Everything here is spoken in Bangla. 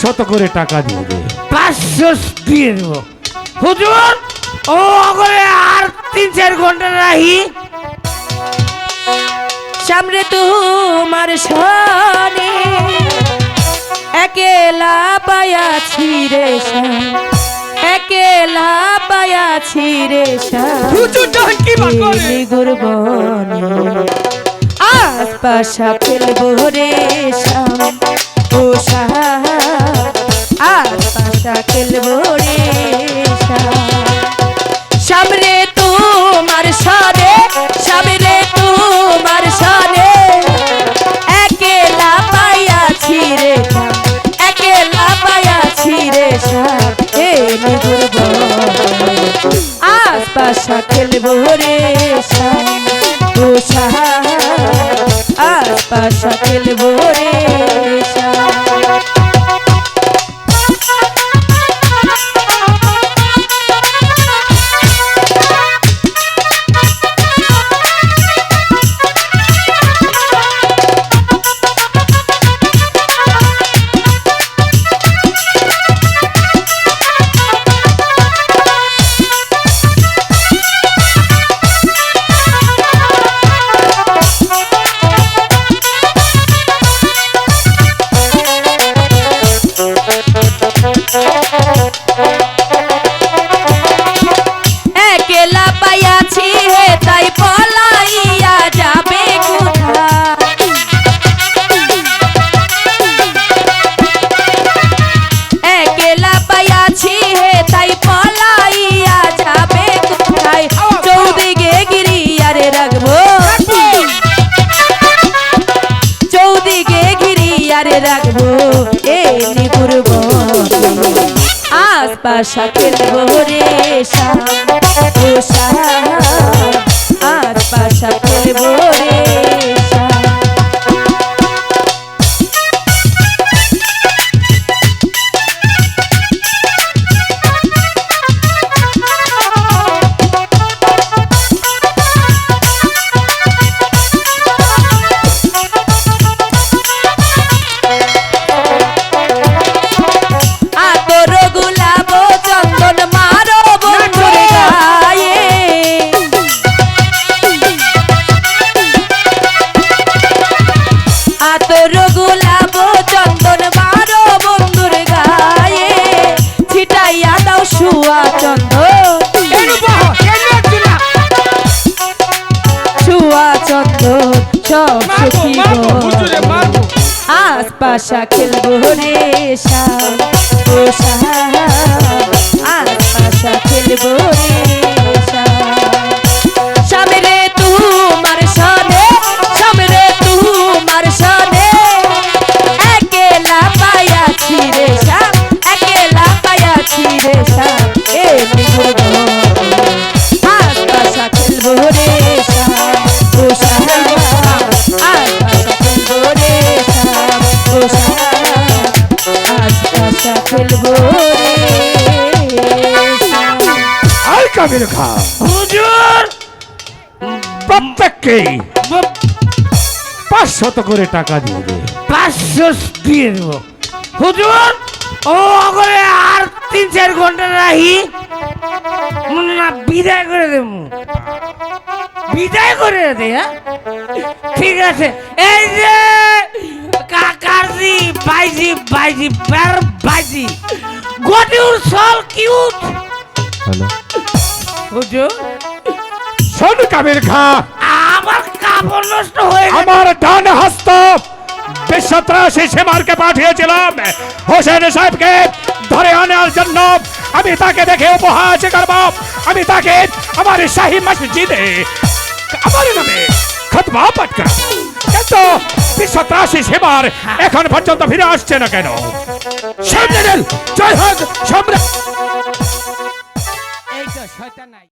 পাঁচশত করে টাকা দিয়ে দে। পাঁচশো দিয়ে দেবো। হুজুর ও করে আর তিন চার ঘণ্টা রাহি। সামনে তোমার সনে একেলা পায়াছি রে একেলা পায়াছি রে? গুরবনে আশপাশা খেলব রে শ্যাম পাইয়াছি রে শ্যাম, হে নিগুর আশপাশা খেলব রে শ্যাম, ও সাহা আশপাশা খেলব রে শ্যাম। ঘিরিয়ারে রাখব এ আশপাশা খেলব রে আশপাশা খেলব রে সব সখী মারবো আশপাশা খেলব রে শ্যাম আশপাশা খেলব রে সামনে তোমার সনে সামনে তোমার সনে একেলা পায়াছি রে শ্যাম একেলা পায়াছি রে শ্যাম আর কাবির খা। হুজুর! প্রত্যেককে পাঁচশত করে টাকা দিয়ে দে। পাঁচশো দিয়ে দেবো। হুজুর ও করে আর তিন চার ঘণ্টা রাহি না বিদায় করে দেব। বিদায় করে দে হ্যাঁ? ঠিক আছে। এই যে কাকারজি বাইজি বাইজি বের বাইজি। গটিউর সল কিউট। হ্যালো। হুজুর। শোন কাবির খা। আমার কাপড় নষ্ট হয়ে গেছে। আমার ডান হস্ত বিশ্বত্রাসী সীমারকে পাঠিয়েছিলাম। হোসেন সাহেবকে ধরে আনার জন্য আমি তাকে দেখে উপহাস করব। আমি তাকে আমার শাহী মসজিদে আমার নামে খতমা পাঠ করব। কিন্তু বিশ্বত্রাসী সেবার এখন পর্যন্ত ফিরে আসছে না কেন? জয় হোক সম্রাট এই তো শয়তান নাই।